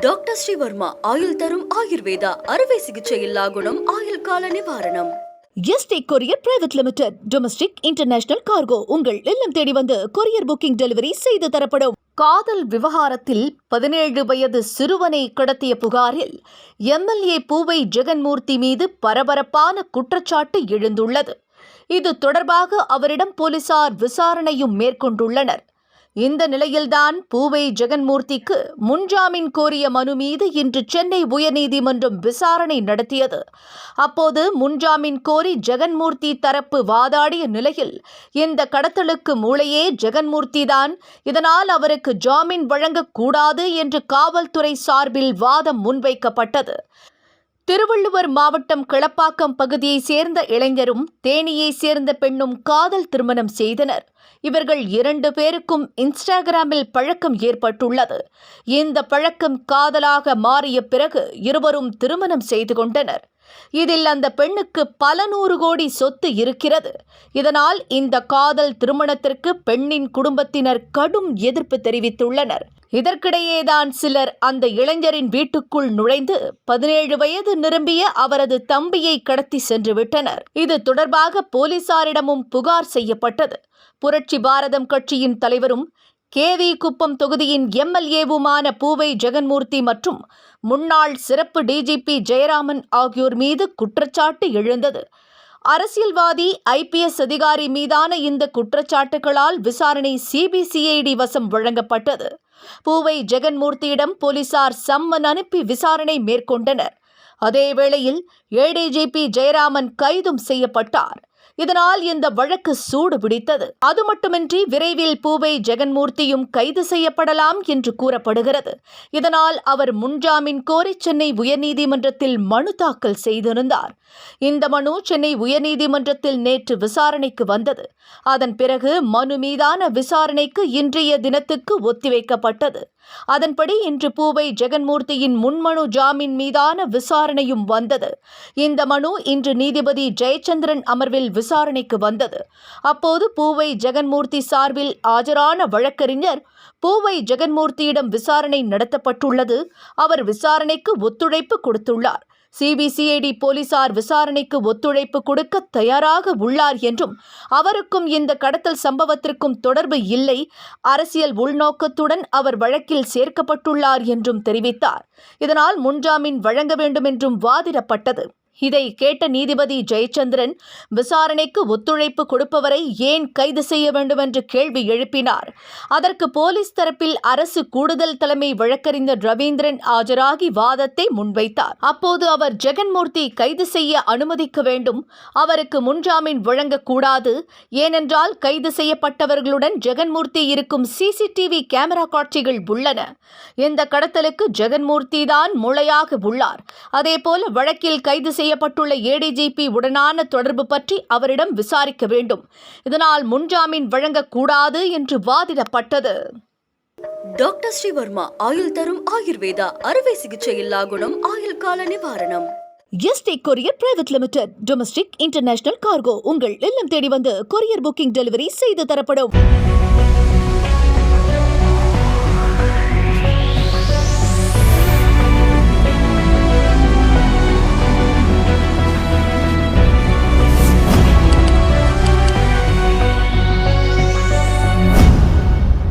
Doctor Sreevarma ஆயுள் தரும் ஆயுர்வேதா அறுவை சிகிச்சையில்லா குணம் ஆயுள் கால நிவாரணம். ST courier private limited domestic international cargo உங்கள் இல்லம் தேடி வந்து கொரியர் புக்கிங் டெலிவரி செய்து தரப்படும். காதல் விவகாரத்தில் பதினேழு வயது சிறுவனை கடத்திய புகாரில் எம்எல்ஏ பூவை ஜெகன்மூர்த்தி மீது பரபரப்பான குற்றச்சாட்டு எழுந்துள்ளது. இது தொடர்பாக அவரிடம் போலீசார் விசாரணையும் மேற்கொண்டுள்ளனர். இந்த நிலையில்தான் பூவை ஜெகன்மூர்த்திக்கு முன்ஜாமீன் கோரிய மனு மீது இன்று சென்னை உயர்நீதிமன்றம் விசாரணை நடத்தியது. அப்போது முன்ஜாமீன் கோரி ஜெகன்மூர்த்தி தரப்பு வாதாடிய நிலையில் இந்த கடத்தலுக்கு மூளையே ஜெகன்மூர்த்தி தான் இதனால் அவருக்கு ஜாமீன் வழங்கக்கூடாது என்று காவல்துறை சார்பில் வாதம் முன்வைக்கப்பட்டது. திருவள்ளுவர் மாவட்டம் கிளப்பாக்கம் பகுதியைச் சேர்ந்த இளைஞரும் தேனியைச் சேர்ந்த பெண்ணும் காதல் திருமணம் செய்தனர். இவர்கள் இரண்டு பேருக்கும் இன்ஸ்டாகிராமில் பழக்கம் ஏற்பட்டுள்ளது. இந்த பழக்கம் காதலாக மாறிய பிறகு இருவரும் திருமணம் செய்து கொண்டனர். இதில் அந்த பெண்ணுக்கு பல நூறு கோடி சொத்து இருக்கிறது. இதனால் இந்த காதல் திருமணத்திற்கு பெண்ணின் குடும்பத்தினர் கடும் எதிர்ப்பு தெரிவித்துள்ளனர். இதற்கிடையேதான் சிலர் அந்த இளைஞரின் வீட்டுக்குள் நுழைந்து பதினேழு வயது நிரம்பிய அவரது தம்பியை கடத்தி சென்று விட்டனர். இது தொடர்பாக போலீசாரிடமும் புகார் செய்யப்பட்டது. புரட்சி பாரதம் கட்சியின் தலைவரும் கேவி குப்பம் தொகுதியின் எம்எல்ஏவுமான பூவை ஜெகன்மூர்த்தி மற்றும் முன்னாள் சிறப்பு டிஜிபி ஜெயராமன் ஆகியோர் மீது குற்றச்சாட்டு எழுந்தது. அரசியல்வாதி ஐபிஎஸ் அதிகாரி மீதான இந்த குற்றச்சாட்டுகளால் விசாரணை சிபிசிஐடி வசம் வழங்கப்பட்டது. பூவை ஜெகன்மூர்த்தியிடம் போலீசார் சம்மன் அனுப்பி விசாரணை மேற்கொண்டனர். அதேவேளையில் ஏடிஜிபி ஜெயராமன் கைதும் செய்யப்பட்டார். இதனால் இந்த வழக்கு சூடு பிடித்தது. அது மட்டுமின்றி விரைவில் பூவை ஜெகன்மூர்த்தியும் கைது செய்யப்படலாம் என்று கூறப்படுகிறது. இதனால் அவர் முன்ஜாமீன் கோரி சென்னை உயர்நீதிமன்றத்தில் மனு தாக்கல் செய்திருந்தார். இந்த மனு சென்னை உயர்நீதிமன்றத்தில் நேற்று விசாரணைக்கு வந்தது. அதன் பிறகு மனு மீதான விசாரணைக்கு இன்றைய தினத்துக்கு ஒத்திவைக்கப்பட்டது. அதன்படி இன்று பூவை ஜெகன்மூர்த்தியின் முன்மனு ஜாமீன் மீதான விசாரணையும் வந்தது. இந்த மனு இன்று நீதிபதி ஜெயச்சந்திரன் அமர்வில் விசாரணைக்கு வந்தது. அப்போது பூவை ஜெகன்மூர்த்தி சார்பில் ஆஜரான வழக்கறிஞர் பூவை ஜெகன்மூர்த்தியிடம் விசாரணை நடத்தப்பட்டுள்ளது. அவர் விசாரணைக்கு ஒத்துழைப்பு கொடுத்துள்ளார். சிபிசிஐடி போலீசார் விசாரணைக்கு ஒத்துழைப்பு கொடுக்க தயாராக உள்ளார் என்றும் அவருக்கும் இந்த கடத்தல் சம்பவத்திற்கும் தொடர்பு இல்லை. அரசியல் உள்நோக்கத்துடன் அவர் வழக்கில் சேர்க்கப்பட்டுள்ளார் என்றும் தெரிவித்தார். இதனால் முன்ஜாமீன் வழங்க வேண்டும் என்றும் வாதிடப்பட்டது. இதை கேட்ட நீதிபதி ஜெயச்சந்திரன் விசாரணைக்கு ஒத்துழைப்பு கொடுப்பவரை ஏன் கைது செய்ய வேண்டும் என்று கேள்வி எழுப்பினார். அதற்கு போலீஸ் தரப்பில் அரசு கூடுதல் தலைமை வழக்கறிஞர் ரவீந்திரன் ஆஜராகி வாதத்தை முன்வைத்தார். அப்போது அவர் ஜெகன்மூர்த்தி கைது செய்ய அனுமதிக்க வேண்டும். அவருக்கு முன்ஜாமீன் வழங்கக்கூடாது. ஏனென்றால் கைது செய்யப்பட்டவர்களுடன் ஜெகன்மூர்த்தி இருக்கும் சிசிடிவி கேமரா காட்சிகள் உள்ளன. இந்த கடத்தலுக்கு ஜெகன்மூர்த்தி தான் முளையாக உள்ளார். அதேபோல வழக்கில் கைது செய்ய செய்யப்பட்டுள்ள ஏடிஜிபி உடனான தொடர்பு பற்றி அவரிடம் விசாரிக்க வேண்டும். இதனால் முன்ஜாமீன் வழங்கக்கூடாது என்று வாதிடப்பட்டது. டாக்டர் ஸ்ரீவர்மா ஆயுள் தரும் ஆயுர்வேதா அறுவை சிகிச்சையில்லா குணம் ஆயுள் கால நிவாரணம். ST courier private limited domestic international cargo உங்கள் இல்லம் தேடி வந்து கொரியர் புக்கிங் டெலிவரி செய்து தரப்படும்.